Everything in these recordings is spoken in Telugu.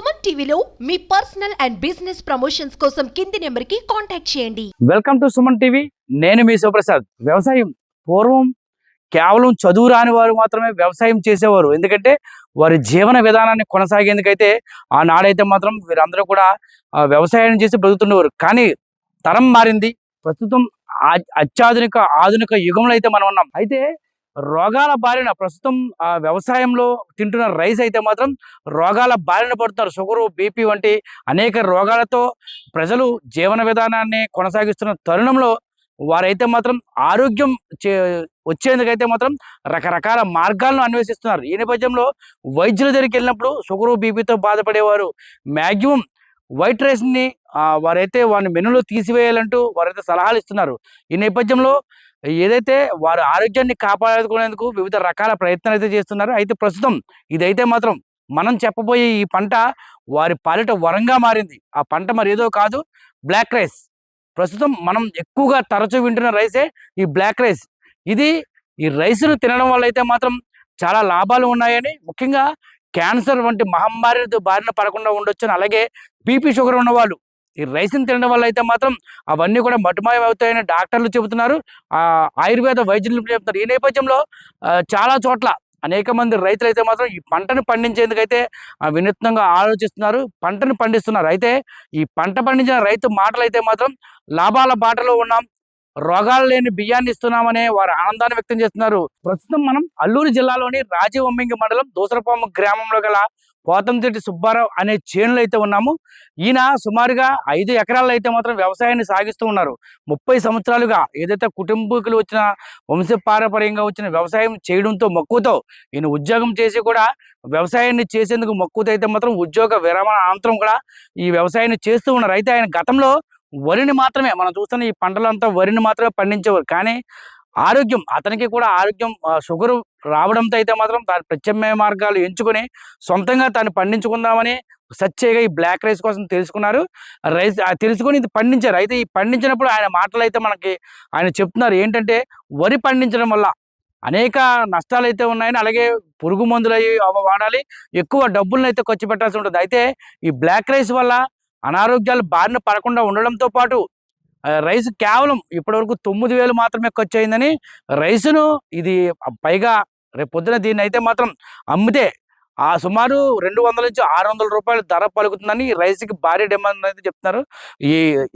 సుమన్ టీవీలో మీ పర్సనల్ అండ్ బిజినెస్ ప్రమోషన్స్ కోసం కింది నెంబర్కి కాంటాక్ట్ చేయండి. Welcome to Suman TV. నేను మీ శివప్రసాద్. వ్యవసాయం పూర్వం కేవలం చదువు రాని వారు మాత్రమే వ్యవసాయం చేసేవారు. ఎందుకంటే వారి జీవన విధానాన్ని కొనసాగేందుకైతే ఆనాడైతే మాత్రం వీరందరూ కూడా వ్యవసాయం చేసి బ్రతుకుతుండేవారు కానీ తరం మారింది. ప్రస్తుతం అత్యాధునిక ఆధునిక యుగంలో అయితే మనం ఉన్నాం. అయితే రోగాల బారిన ప్రస్తుతం ఆ వ్యవసాయంలో తింటున్న రైస్ అయితే మాత్రం రోగాల బారిన పడుతున్నారు. షుగరు బీపీ వంటి అనేక రోగాలతో ప్రజలు జీవన విధానాన్ని కొనసాగిస్తున్న తరుణంలో వారైతే మాత్రం ఆరోగ్యం చే వచ్చేందుకైతే మాత్రం రకరకాల మార్గాలను అన్వేషిస్తున్నారు. ఈ నేపథ్యంలో వైద్యుల దగ్గరికి వెళ్ళినప్పుడు షుగరు బీపీతో బాధపడేవారు మ్యాక్సిమం వైట్ రైస్ని వారైతే వారిని మెనులో తీసివేయాలంటూ వారైతే సలహాలు ఇస్తున్నారు. ఈ నేపథ్యంలో ఏదైతే వారి ఆరోగ్యాన్ని కాపాడుకునేందుకు వివిధ రకాల ప్రయత్నాలు అయితే చేస్తున్నారు అయితే ప్రస్తుతం ఇదైతే మాత్రం మనం చెప్పబోయే ఈ పంట వారి పాలిట వరంగా మారింది. ఆ పంట మరి ఏదో కాదు బ్లాక్ రైస్. ప్రస్తుతం మనం ఎక్కువగా తరచూ వింటున్న రైసే ఈ బ్లాక్ రైస్. ఇది ఈ రైస్ను తినడం వల్ల అయితే మాత్రం చాలా లాభాలు ఉన్నాయని ముఖ్యంగా క్యాన్సర్ వంటి మహమ్మారి బారిన పడకుండా ఉండొచ్చు అలాగే బీపీ షుగర్ ఉన్నవాళ్ళు ఈ రైస్ని తినడం వల్ల అయితే మాత్రం అవన్నీ కూడా మటుమాయం అవుతాయని డాక్టర్లు చెబుతున్నారు. ఆ ఆయుర్వేద వైద్యులు చెబుతున్నారు. ఈ నేపథ్యంలో చాలా చోట్ల అనేక మంది రైతులు అయితే మాత్రం ఈ పంటను పండించేందుకైతే అయితే వినూత్నంగా ఆలోచిస్తున్నారు. పంటను పండిస్తున్నారు. అయితే ఈ పంట పండించిన రైతు మాటలు అయితే మాత్రం లాభాల బాటలో ఉన్నాం. రోగాలు లేని బియ్యాన్ని ఇస్తున్నామనే వారు ఆనందాన్ని వ్యక్తం చేస్తున్నారు. ప్రస్తుతం మనం అల్లూరు జిల్లాలోని రాజవమ్మింగి మండలం దూసరపాము గ్రామంలో గల పోతంచెట్టి సుబ్బారావు అనే చేనులో అయితే ఉన్నాము. ఈయన సుమారుగా ఐదు ఎకరాల్లో అయితే మాత్రం వ్యవసాయాన్ని సాగిస్తూ ఉన్నారు. ముప్పై సంవత్సరాలుగా ఏదైతే కుటుంబీకులు వచ్చిన వంశపారపర్యంగా వచ్చిన వ్యవసాయం చేయడంతో మక్కువతో ఈయన ఉద్యోగం చేసి కూడా వ్యవసాయాన్ని చేసేందుకు మక్కువతో అయితే మాత్రం ఉద్యోగ విరమణ అనంతరం కూడా ఈ వ్యవసాయాన్ని చేస్తూ ఉన్నారు. అయితే ఆయన గతంలో వరిని మాత్రమే మనం చూస్తున్న ఈ పంటలంతా వరిని మాత్రమే పండించేవారు. కానీ ఆరోగ్యం అతనికి కూడా ఆరోగ్యం షుగర్ షుగరు రావడంతో అయితే మాత్రం దాని ప్రత్యామ్నాయ మార్గాలు ఎంచుకొని సొంతంగా తాను పండించుకుందామని సచ్చేగా ఈ బ్లాక్ రైస్ కోసం తెలుసుకున్నారు. రైస్ ఆ తెలుసుకొని ఇది పండించారు. అయితే ఈ పండించినప్పుడు ఆయన మాటలు అయితే మనకి ఆయన చెప్తున్నారు. ఏంటంటే వరి పండించడం వల్ల అనేక నష్టాలు అయితే ఉన్నాయని అలాగే పురుగు మందులు అవి వాడాలి ఎక్కువ డబ్బులను అయితే ఖర్చు పెట్టాల్సి ఉంటుంది. అయితే ఈ బ్లాక్ రైస్ వల్ల అనారోగ్యాలు బారిన పడకుండా ఉండడంతో పాటు ఆ, రైస్ కేవలం ఇప్పటివరకు తొమ్మిది వేలు మాత్రమే ఖర్చు అయిందని రైసును ఇది పైగా రేపు పొద్దున దీన్ని అయితే మాత్రం అమ్మితే ఆ సుమారు రెండు వందల నుంచి ఆరు వందల రూపాయలు ధర పలుకుతుందని రైస్కి భారీ డిమాండ్ అయితే చెప్తున్నారు. ఈ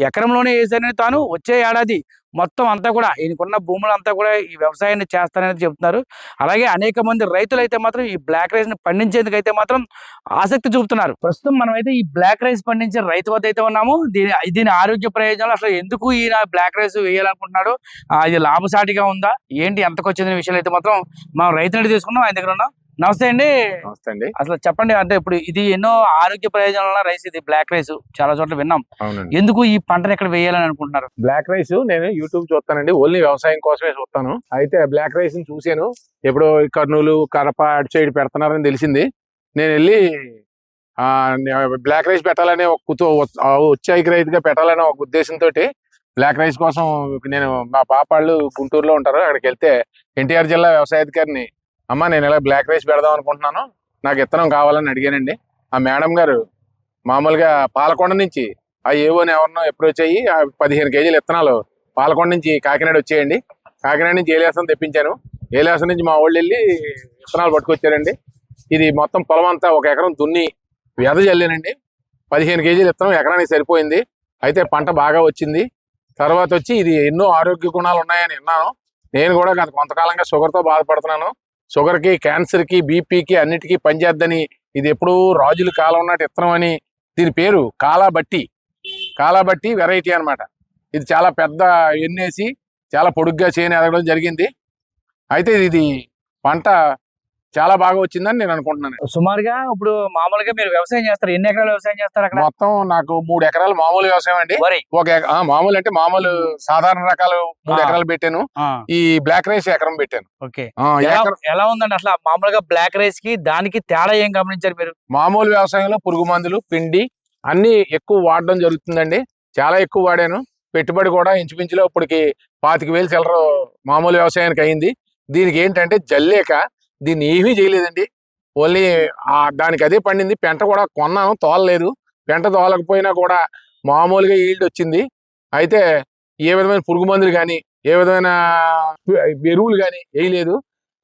ఎకరంలోనే వేసానని తాను వచ్చే ఏడాది మొత్తం అంతా కూడా ఈయనకున్న భూములంతా కూడా ఈ వ్యవసాయాన్ని చేస్తానని చెప్తున్నారు. అలాగే అనేక మంది రైతులు అయితే మాత్రం ఈ బ్లాక్ రైస్ని పండించేందుకు అయితే మాత్రం ఆసక్తి చూపుతున్నారు. ప్రస్తుతం మనం అయితే ఈ బ్లాక్ రైస్ పండించే రైతు వద్ద అయితే ఉన్నాము. దీని దీని ఆరోగ్య ప్రయోజనాలు అసలు ఎందుకు ఈయన బ్లాక్ రైస్ వేయాలనుకుంటున్నాడు? అది ఇది లాభసాటిగా ఉందా? ఏంటి ఎంతకు వచ్చిందనే విషయాలు అయితే మాత్రం మనం రైతుని తీసుకున్నాం ఆయన దగ్గర ఉన్నాం. నమస్తే అండి. నమస్తే అండి. అసలు చెప్పండి అంటే ఇప్పుడు ఇది ఎన్నో ఆరోగ్య ప్రయోజనాల రైస్ ఇది. బ్లాక్ రైస్ చాలా చోట్ల విన్నాం. ఎందుకు ఈ పంటను ఎక్కడ వేయాలని అనుకుంటున్నారు? బ్లాక్ రైస్ నేను యూట్యూబ్ చూస్తానండి. ఓన్లీ వ్యవసాయం కోసమే చూస్తాను. అయితే బ్లాక్ రైస్ని చూశాను. ఎప్పుడో కర్నూలు కడప అటు సైడ్ పెడుతున్నారని తెలిసింది. నేను వెళ్ళి ఆ బ్లాక్ రైస్ పెట్టాలనే ఒక కుతో ఉత్సాహిక రైతుగా పెట్టాలనే ఒక ఉద్దేశంతో బ్లాక్ రైస్ కోసం నేను మా పాప వాళ్ళు గుంటూరులో ఉంటారు. అక్కడికి వెళ్తే ఎన్టీఆర్ జిల్లా వ్యవసాయ అధికారిని అమ్మ నేను ఇలా బ్లాక్ రైస్ పెడదాం అనుకుంటున్నాను. నాకు ఇత్తనం కావాలని అడిగానండి. ఆ మేడం గారు మామూలుగా పాలకొండ నుంచి ఆ ఏవోని ఎవరినో అప్రోచ్ అయ్యి ఆ పదిహేను కేజీల ఇత్తనాలు పాలకొండ నుంచి కాకినాడ వచ్చేయండి. కాకినాడ నుంచి ఏలేసం తెప్పించాను. ఏలేసం నుంచి మా వాళ్ళు వెళ్ళి విత్తనాలు పట్టుకొచ్చారండి. ఇది మొత్తం పొలం అంతా ఒక ఎకరం దున్ని వ్యధ చల్లానండి పదిహేను కేజీలు ఇత్తనం ఎకరానికి సరిపోయింది. అయితే పంట బాగా వచ్చింది. తర్వాత వచ్చి ఇది ఎన్నో ఆరోగ్య గుణాలు ఉన్నాయని విన్నాను. నేను కూడా గత కొంతకాలంగా షుగర్తో బాధపడుతున్నాను. షుగర్కి క్యాన్సర్కి బీపీకి అన్నిటికీ పనిచేద్దని ఇది ఎప్పుడూ రాజుల కాలం నాటి ఇత్తనం అని దీని పేరు కాలాబట్టి. కాలాబట్టి వెరైటీ అన్నమాట. ఇది చాలా పెద్ద ఎన్నేసి చాలా పొడుగ్గా చేయని ఎదగడం జరిగింది. అయితే ఇది పంట చాలా బాగా వచ్చిందని నేను అనుకుంటున్నాను. సుమారుగా ఇప్పుడు మామూలుగా మీరు వ్యవసాయం చేస్తారు. ఎన్ని ఎకరాలు వ్యవసాయం చేస్తారు అక్కడ? మొత్తం నాకు మూడు ఎకరాలు మామూలు వ్యవసాయం అండి. ఒక మామూలు అంటే మామూలు సాధారణ రకాలు మూడు. ఎకరాలు పెట్టాను. ఈ బ్లాక్ రైస్ ఎకరం పెట్టాను. ఓకే. ఎలా ఉందండి అసలు మామూలుగా బ్లాక్ రైస్కి దానికి తేడా ఏం గమనించారు మీరు? మామూలు వ్యవసాయంలో పురుగు మందులు పిండి అన్ని ఎక్కువ వాడడం జరుగుతుందండి. చాలా ఎక్కువ వాడాను. పెట్టుబడి కూడా ఇంచుమించులో ఇప్పటికి పాతిక వేలు చిల్లర మామూలు వ్యవసాయానికి అయింది. దీనికి ఏంటంటే జల్లేక దీన్ని ఏమీ చేయలేదండి. ఓన్లీ దానికి అదే పండింది. పెంట కూడా కొన్నాను తోలలేదు. పెంట తోలకపోయినా కూడా మామూలుగా ఈల్డ్ వచ్చింది. అయితే ఏ విధమైన పురుగు మందులు కానీ ఏ విధమైన ఎరువులు కానీ వేయలేదు.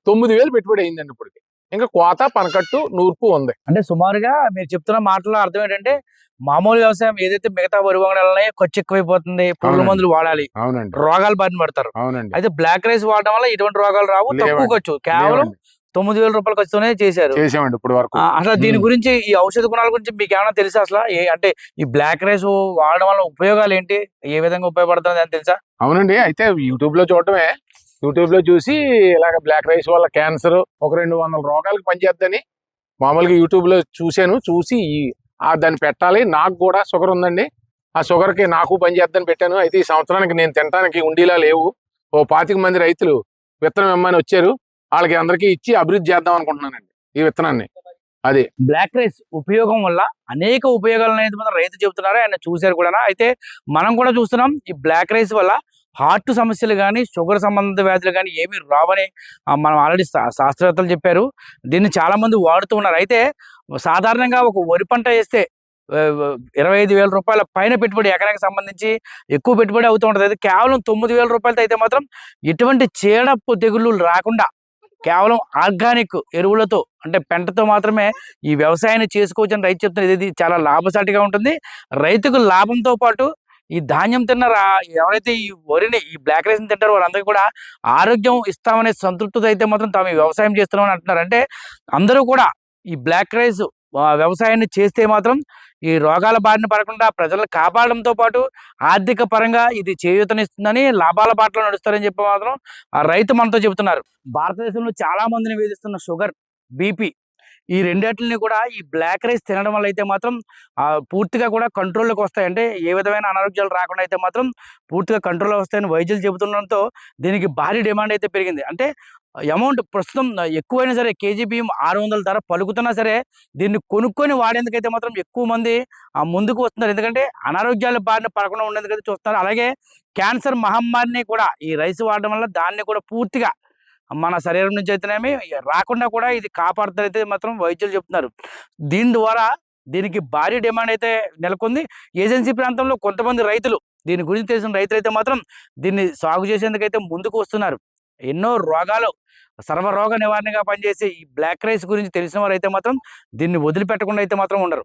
తొమ్మిది వేలు పెట్టుబడి అయిందండి ఇప్పటికి. ఇంకా కోత పనకట్టు నూర్పు ఉంది. అంటే సుమారుగా మీరు చెప్తున్న మాటలో అర్థం ఏంటంటే మామూలు వ్యవసాయం ఏదైతే మిగతా వరి వంగడాలనే ఖర్చు ఎక్కువైపోతుంది అవునండి. మందులు వాడాలి. అవునండి. రోగాలు బారిన పడతారు. అవునండి. అయితే బ్లాక్ రైస్ వాడడం వల్ల ఎటువంటి రోగాలు రావు తక్కువ. ఖర్చు. కేవలం. తొమ్మిది వేల రూపాయల ఖర్చుతోనే చేశారు. చేసామండి ఇప్పుడు వరకు. అసలు దీని. గురించి ఈ ఔషధ గుణాల గురించి మీకు ఏమైనా తెలుసా అసలు? అంటే ఈ బ్లాక్ రైస్ వాడడం వల్ల ఉపయోగాలు ఏంటి ఏ విధంగా ఉపయోగపడుతుంది అని తెలుసా? అవునండి అయితే యూట్యూబ్లో చూడటమే. యూట్యూబ్లో చూసి ఇలాగ బ్లాక్ రైస్ వల్ల క్యాన్సర్ ఒక రెండు వందల రోగాలకు పనిచేద్దని మామూలుగా యూట్యూబ్లో చూశాను. చూసి దాన్ని పెట్టాలి. నాకు కూడా షుగర్ ఉందండి. ఆ షుగర్కి నాకు పనిచేద్దని పెట్టాను. అయితే ఈ సంవత్సరానికి నేను తినడానికి ఉండీలా లేవు. ఓ పాతిక మంది రైతులు విత్తనం ఇమ్మని వచ్చారు. వాళ్ళకి అందరికీ ఇచ్చి అభివృద్ధి చేద్దాం అనుకుంటున్నానండి ఈ విత్తనాన్ని. అది. బ్లాక్ రైస్ ఉపయోగం వల్ల అనేక ఉపయోగాలు అనేది మాత్రం రైతు చెబుతున్నారు ఆయన చూశారు కూడా అయితే మనం కూడా చూస్తున్నాం ఈ బ్లాక్ రైస్ వల్ల హార్ట్ సమస్యలు కానీ షుగర్ సంబంధిత వ్యాధులు కానీ ఏమీ రావని మనం ఆల్రెడీ శాస్త్రవేత్తలు చెప్పారు. దీన్ని చాలా మంది వాడుతూ ఉన్నారు. అయితే సాధారణంగా ఒక వరి పంట వేస్తే ఇరవై ఐదు వేల రూపాయల పైన పెట్టుబడి ఎకరానికి సంబంధించి ఎక్కువ పెట్టుబడి అవుతూ ఉంటుంది. అయితే కేవలం తొమ్మిది వేల రూపాయలతో అయితే మాత్రం ఎటువంటి చీడ తెగుళ్ళు రాకుండా కేవలం ఆర్గానిక్ ఎరువులతో అంటే పెంటతో మాత్రమే ఈ వ్యవసాయాన్ని చేసుకోవచ్చు అని రైతు చెప్తున్నారు. ఇది చాలా లాభసాటిగా ఉంటుంది. రైతుకు లాభంతో పాటు ఈ ధాన్యం తిన్న రా- ఎవరైతే ఈ వరిని ఈ బ్లాక్ రైస్ తింటారో వాళ్ళందరికీ కూడా ఆరోగ్యం ఇస్తామనే సంతృప్తితో అయితే మాత్రం తాము వ్యవసాయం చేస్తున్నామని అంటున్నారు. అంటే అందరూ కూడా ఈ బ్లాక్ రైస్ వ్యవసాయాన్ని చేస్తే మాత్రం ఈ రోగాల బారిన పడకుండా ప్రజలను కాపాడడంతో పాటు ఆర్థిక పరంగా ఇది చేయూతనిస్తుందని లాభాల బాటలో నడుస్తారని చెప్పి మాత్రం ఆ రైతు మనతో చెబుతున్నారు. భారతదేశంలో చాలా మందిని వేధిస్తున్న షుగర్ బీపీ ఈ రెండిటిని కూడా ఈ బ్లాక్ రైస్ తినడం వల్ల అయితే మాత్రం పూర్తిగా కూడా కంట్రోల్లోకి వస్తాయి. అంటే ఏ విధమైన అనారోగ్యాలు రాకుండా అయితే మాత్రం పూర్తిగా కంట్రోల్ వస్తాయని వైద్యులు చెబుతుండడంతో దీనికి భారీ డిమాండ్ అయితే పెరిగింది. అంటే అమౌంట్ ప్రస్తుతం ఎక్కువైనా సరే కేజీ బియ్యం ఆరు వందల ధర పలుకుతున్నా సరే దీన్ని కొనుక్కొని వాడేందుకైతే మాత్రం ఎక్కువ మంది ఆ ముందుకు వస్తున్నారు. ఎందుకంటే అనారోగ్యాల బారిన పడకుండా ఉండేందుకైతే చూస్తున్నారు. అలాగే క్యాన్సర్ మహమ్మారిని కూడా ఈ రైస్ వాడడం వల్ల దాన్ని కూడా పూర్తిగా మన శరీరం నుంచి అయితేనేమి రాకుండా కూడా ఇది కాపాడుతారైతే మాత్రం వైద్యులు చెప్తున్నారు. దీని ద్వారా దీనికి భారీ డిమాండ్ అయితే నెలకొంది. ఏజెన్సీ ప్రాంతంలో కొంతమంది రైతులు దీని గురించి తెలిసిన రైతులు అయితే మాత్రం దీన్ని సాగు చేసేందుకైతే ముందుకు వస్తున్నారు. ఎన్నో రోగాలు సర్వరోగ నివారణగా పనిచేసే ఈ బ్లాక్ రైస్ గురించి తెలిసిన వారు అయితే మాత్రం దీన్ని వదిలిపెట్టకుండా అయితే మాత్రం ఉండరు.